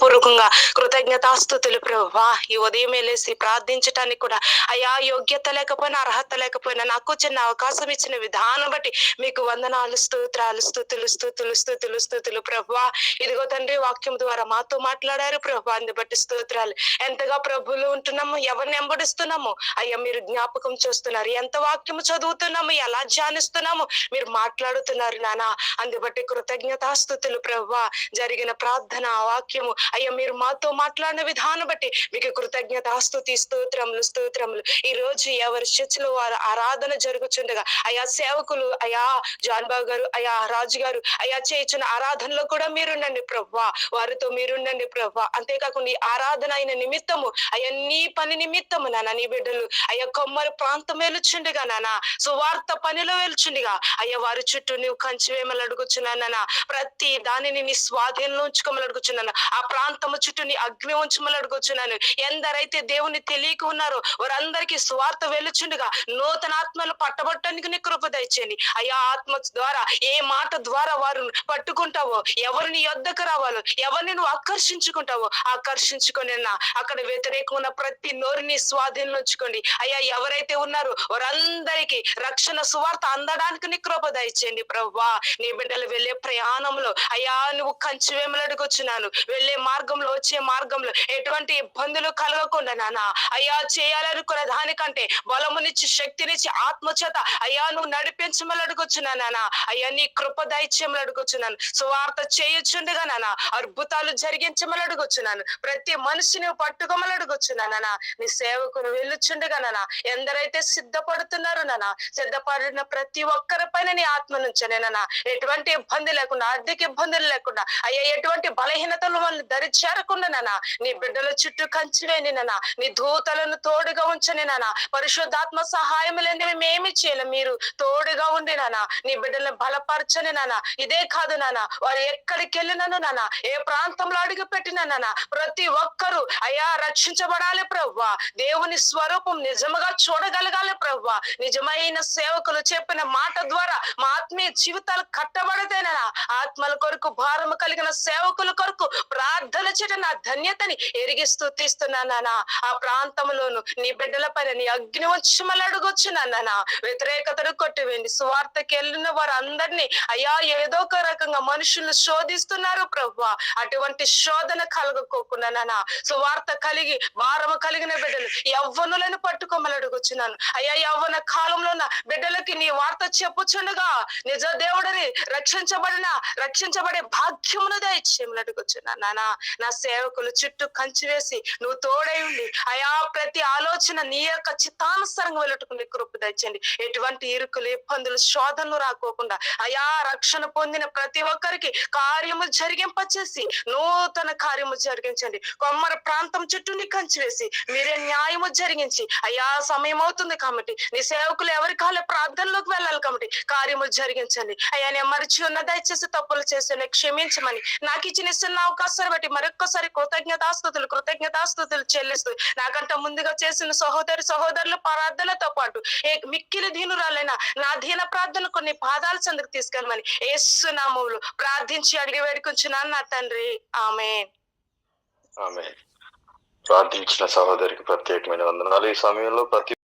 హృదయపూర్వకంగా కృతజ్ఞతాస్తుతులు ప్రభా ఈ ఉదయం లేసి ప్రార్థించటానికి కూడా అయా యోగ్యత లేకపోయినా అర్హత లేకపోయినా నాకు చిన్న అవకాశం ఇచ్చిన విధానం బట్టి మీకు వందనాలు స్తోత్రాలు స్థుతులు స్థుతులు స్థుతులు స్థుతులు ప్రభా ఇదిగో తండ్రి వాక్యం ద్వారా మాతో మాట్లాడారు ప్రభా అందు బట్టి స్తోత్రాలు. ఎంతగా ప్రభులు ఉంటున్నాము ఎవరిని ఎంబడిస్తున్నాము అయ్యా మీరు జ్ఞాపకం చేస్తున్నారు. ఎంత వాక్యము చదువుతున్నాము ఎలా ధ్యానిస్తున్నాము మీరు మాట్లాడుతున్నారు నానా. అందుబట్టి కృతజ్ఞతాస్థుతులు ప్రభా జరిగిన ప్రార్థన వాక్యము అయ్యా మీరు మాతో మాట్లాడిన విధానం బట్టి మీకు కృతజ్ఞత కృతజ్ఞతాస్తుతి స్తోత్రములు స్తోత్రములు. ఈ రోజు ఎవరి చర్చిలో వారు ఆరాధన జరుగుతుండగా అయా సేవకులు అయా జాన్బాబు గారు అయా రాజు గారు అయా చేయించిన ఆరాధనలో కూడా మీరుండండి ప్రభా వారితో మీరుండండి ప్రభా అంతేకాకుండా ఈ ఆరాధన అయిన నిమిత్తము అయ్యా నీ పని నిమిత్తము నానా నీ బిడ్డలు అయ్యా కొమ్మరి ప్రాంతం వెలుచుండిగా నానా సువార్త పనిలో వెలుచుండిగా అయ్యా వారి చుట్టూ నువ్వు కంచి వేమలు అడుగుచున్నానా ప్రతి దానిని నీ స్వాధీనంలో ఉంచుకోమని అడుగుచున్నాను ఆ ప్రాంతము చుట్టూ నీ అగ్ని ఉంచమని అడుగుచున్నాను ఎందరైతే దేవుని తెలియక ఉన్నారో వారందరికీ స్వార్థ వెలుచుండగా. నూతన ఆత్మలు పట్టబట్టడానికి నీ కృప దయచేయండి. అయ్యా ఆత్మ ద్వారా ఏ మాట ద్వారా వారు పట్టుకుంటావో ఎవరిని యొద్దకు రావాలో ఎవరిని నువ్వు ఆకర్షించుకుంటావో ఆకర్షించుకొని అక్కడ వ్యతిరేకమైన ఉన్న ప్రతి నోరుని స్వాధీనం ఉంచుకోండి. అయ్యా ఎవరైతే ఉన్నారో వారందరికీ రక్షణ సువార్త అందడానికి నీ కృప దయచేయండి. ప్రవ్వా నీ బిడ్డలు వెళ్ళే ప్రయాణంలో అయ్యా నువ్వు కంచి వేమలడుకొచ్చున్నాను వెళ్ళే మార్గంలో వచ్చే మార్గంలో ఎటువంటి ఇబ్బందులు కలగకుండా నాన్న అయ్యా చేయాలనుకున్న దానికంటే బలమునిచ్చి శక్తినిచ్చి ఆత్మచేత అయ్యా నువ్వు నడిపించమని అడుగుచున్నా నానా. అయ్యా నీ కృప దైత్యములు అడుగుచున్నాను. సువార్త చేయొచ్చుండగా నాన్న అద్భుతాలు జరిగించమని అడుగుచున్నాను. ప్రతి మనిషిని పట్టుకోమని అడుగుచున్నాను నానా. నీ సేవకును వెళ్ళుచుండగా నానా. ఎందరైతే సిద్ధపడుతున్నారు నానా సిద్ధపడిన ప్రతి ఒక్కరి పైన నీ ఆత్మ నుంచనే నాన్న ఎటువంటి ఇబ్బంది లేకుండా ఆర్థిక ఇబ్బందులు లేకుండా అయ్యా ఎటువంటి బలహీనతలు వాళ్ళని దరి చేరకుండానైనా నీ బిడ్డల చుట్టూ కంచివేని నీ దూతలను తోడుగా ఉంచని పరిశుద్ధాత్మ సహాయం లేని మేమేమి చేయలేం. మీరు తోడుగా ఉండి నానా నీ బిడ్డలను బలపరచని నానా. ఇదే కాదు నానా వారు ఎక్కడికి వెళ్ళినను నానా ఏ ప్రాంతంలో అడుగు పెట్టినా ప్రతి ఒక్కరూ అయ్యా రక్షించబడాలి ప్రవ్వా. దేవుని స్వరూపం నిజముగా చూడగలగాలి ప్రవ్వా. నిజమైన సేవకులు చెప్పిన మాట ద్వారా మా ఆత్మీయ జీవితాలు కట్టబడితేనా ఆత్మల కొరకు భారము కలిగిన సేవకుల కొరకు ప్రార్థన చేయడం నా ధన్యతని ఎరిగి స్థుతిస్తున్నానా ఆ ప్రాంతంలోను నీ బిడ్డల పైన నీ అగ్ని వచ్చి మళ్ళీ వ్యతిరేకతను కొట్టివేండి సువార్తకి వెళ్ళిన వారందరినీ అయ్యా ఏదో ఒక రకంగా మనుషులు శోధిస్తున్నారు ప్రభు అటువంటి శోధన కలగకోకుండా నానా. సువార్త కలిగి భారము కలిగిన బిడ్డలు యవ్వనులను పట్టుకోమని అడుగుచున్నాను అయ్యా యవ్వన కాలంలో ఉన్న బిడ్డలకి నీ వార్త చెప్పుచుండగా నిజ దేవుడిని రక్షించబడిన రక్షించబడే భాగ్యమును దయచేయమని అడుగుచున్నాను నానా. నా సేవకులు చుట్టూ కంచి వేసి నువ్వు తోడై ఉండి అయా ప్రతి ఆలోచన నీ యొక్క చిత్తానుసారంగా వెళ్ళుటకు కృప దయచండి ఎటువంటి ఇరుకులు ఇబ్బందులు శోధనలు రాకోకుండా అయా రక్షణ పొందిన ప్రతి ఒక్కరికి కార్యము జరిగింపచేసి నూతన కార్యము జరిగించండి. కొమ్మర ప్రాంతం చుట్టూ నీ కంచి వేసి మీరే న్యాయము జరిగించి అయ్యా సమయం అవుతుంది కాబట్టి నీ సేవకులు ఎవరి కాలే ప్రార్థనలోకి వెళ్ళాలి కాబట్టి కార్యము జరిగించండి. అయ్యా నేను మరిచి ఉన్న దయచేసి తప్పులు చేసిన క్షమించమని నాకు ఇచ్చిన చిన్న అవకాశాలు బట్టి మరొక్కసారి కృతజ్ఞతాస్తుతులు కృతజ్ఞతాస్తుతులు చెల్లిస్తూ నాకంట ముందుగా చేసిన సహోదరి సహోదరుల ప్రార్థనలతో పాటు ఏ మిక్కిలి దీనురాలైన నా దీన ప్రార్థన కొన్ని పాదాల చెందుకు తీసుకెళ్ళమని ఏసునామములు ప్రార్థించి అడిగి వేడుకుంటున్నాను నా తండ్రి. ఆమె ఆమె ప్రార్థించిన సహోదరికి ప్రత్యేకమైన వందనాలు. ఈ సమయంలో ప్రతి